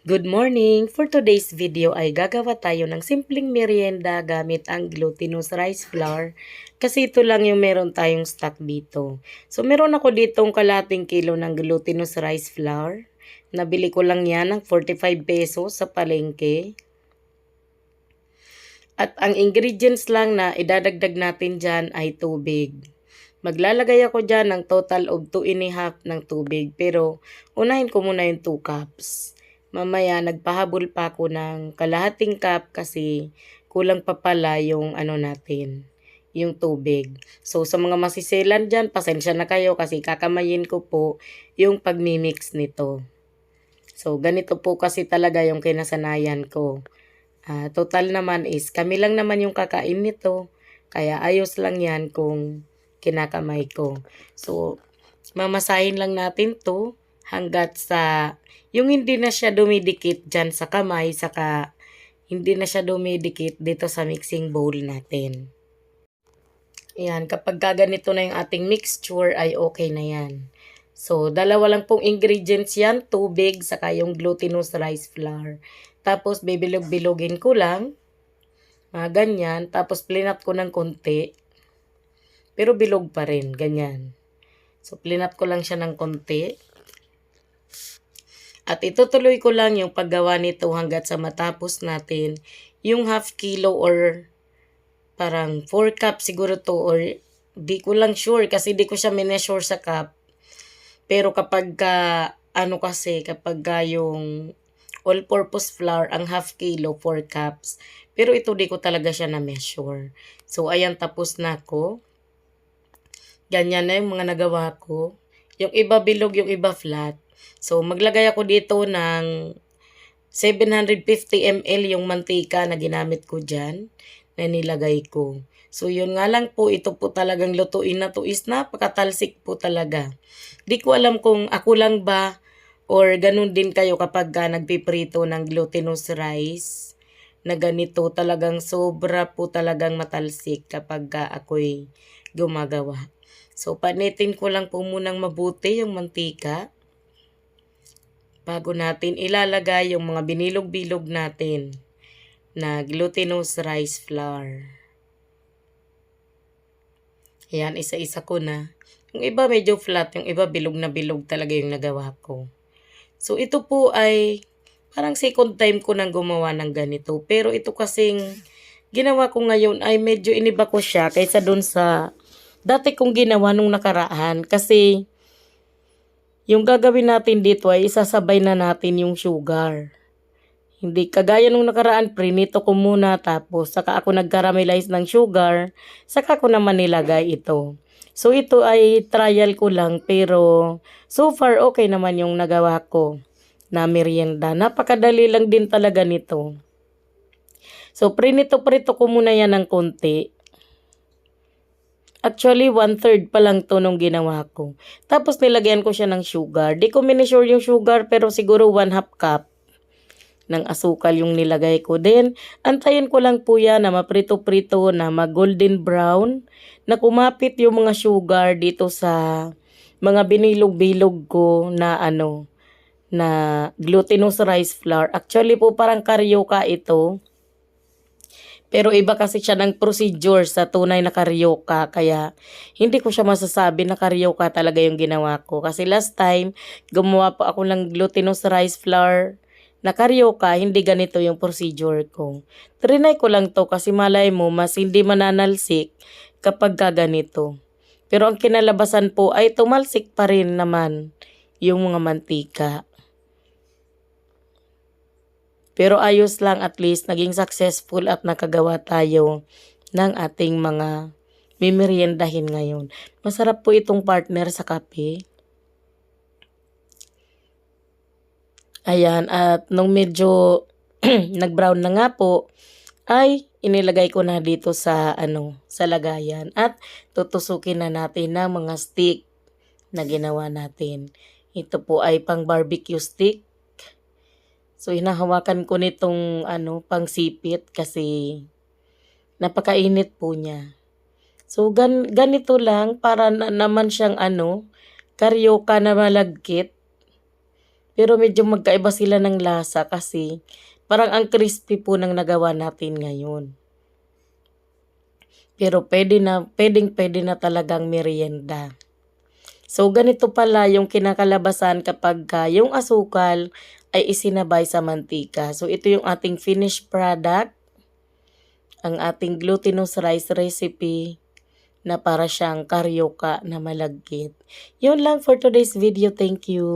Good morning! For today's video ay gagawa tayo ng simpleng merienda gamit ang glutinous rice flour kasi ito lang yung meron tayong stock dito. So meron ako ditong kalating kilo ng glutinous rice flour. Nabili ko lang yan ng 45 pesos sa palengke. At ang ingredients lang na idadagdag natin dyan ay tubig. Maglalagay ako dyan ng total of 2 and a half ng tubig pero unahin ko muna yung 2 cups. Mamaya nagpahabol pa ako ng kalahating cup kasi kulang pa pala yung ano natin, yung tubig. So sa mga masiselan dyan, pasensya na kayo kasi kakamayin ko po yung pagmimix nito. So ganito po kasi talaga yung kinasanayan ko. Ah, total naman is kami lang naman yung kakain nito. Kaya ayos lang yan kung kinakamay ko. So mamasahin lang natin to hanggat sa yung hindi na siya dumidikit dyan sa kamay saka hindi na siya dumidikit dito sa mixing bowl natin. Yan, kapag gaganito na yung ating mixture ay okay na yan. So, dalawa lang pong ingredients yan, tubig, saka yung glutinous rice flour. Tapos, bibilog-bilogin ko lang, mga ganyan. Tapos, plinat ko ng konti. Pero bilog pa rin, ganyan. So, plinat ko lang siya ng konti. At itutuloy ko lang yung paggawa nito hanggat sa matapos natin yung half kilo or parang 4 cup siguro to or di ko lang sure kasi di ko siya mineasure sa cup. Pero kapag ka, ano kasi, kapag ka yung all-purpose flour, ang half kilo, 4 cups. Pero ito di ko talaga siya na-measure. So, ayan, tapos na ako. Ganyan na yung mga nagawa ko. Yung iba bilog, yung iba flat. So, maglagay ako dito ng 750 ml yung mantika na ginamit ko dyan na nilagay ko. So, yun nga lang po, ito po talagang lutuin na to is napakatalsik po talaga. Di ko alam kung ako lang ba or ganun din kayo kapag ka nagpiprito ng glutinous rice na ganito talagang sobra po talagang matalsik kapag ka ako'y gumagawa. So, panitin ko lang po munang mabuti yung mantika bago natin ilalagay yung mga binilog-bilog natin na glutinous rice flour. Ayan, isa-isa ko na. Yung iba medyo flat, yung iba bilog na bilog talaga yung nagawa ko. So, ito po ay parang second time ko nang gumawa ng ganito. Pero ito kasing ginawa ko ngayon ay medyo iniba ko siya kaysa dun sa dati kong ginawa nung nakaraan. Kasi yung gagawin natin dito ay isasabay na natin yung sugar. Hindi kagaya nung nakaraan, prinito ko muna tapos saka ako nag-caramelize ng sugar, saka ko naman nilagay ito. So ito ay trial ko lang pero so far okay naman yung nagawa ko na merienda. Napakadali lang din talaga nito. So prinito-prito ko muna yan ng konti. Actually, one-third pa lang to nung ginawa ko. Tapos nilagyan ko siya ng sugar. Di ko minisure yung sugar pero siguro one half cup ng asukal yung nilagay ko. Then, antayin ko lang po yan na maprito-prito na mag-golden brown na kumapit yung mga sugar dito sa mga binilog-bilog ko na ano, na glutinous rice flour. Actually po parang karyoka ito. Pero iba kasi siya ng procedure sa tunay na karyoka. Kaya hindi ko siya masasabi na karyoka talaga yung ginawa ko. Kasi last time, gumawa po ako ng glutinous rice flour na karyoka, hindi ganito yung procedure ko. Trinay ko lang to kasi malay mo mas hindi mananalsik kapag ganito. Pero ang kinalabasan po ay tumalsik pa rin naman yung mga mantika. Pero ayos lang at least naging successful at nakagawa tayo ng ating mga mimeriendahin ngayon. Masarap po itong partner sa kape. Ayan, at nung medyo nag-brown na nga po, ay inilagay ko na dito sa ano, sa lagayan at tutusukin na natin ng mga stick na ginawa natin. Ito po ay pang barbecue stick. So hinahawakan ko nitong ano, pang sipit kasi napakainit po niya. So gan ganito lang para na, naman siyang ano, karyoka na malagkit Pero medyo magkaiba sila ng lasa kasi parang ang crispy po ng nagawa natin ngayon. Pero pwede na, pwedeng pwede na talagang merienda. So, ganito pala yung kinakalabasan kapag ka yung asukal ay isinabay sa mantika. So, ito yung ating finished product. Ang ating glutinous rice recipe na para siyang karyoka na malagkit. Yun lang for today's video. Thank you.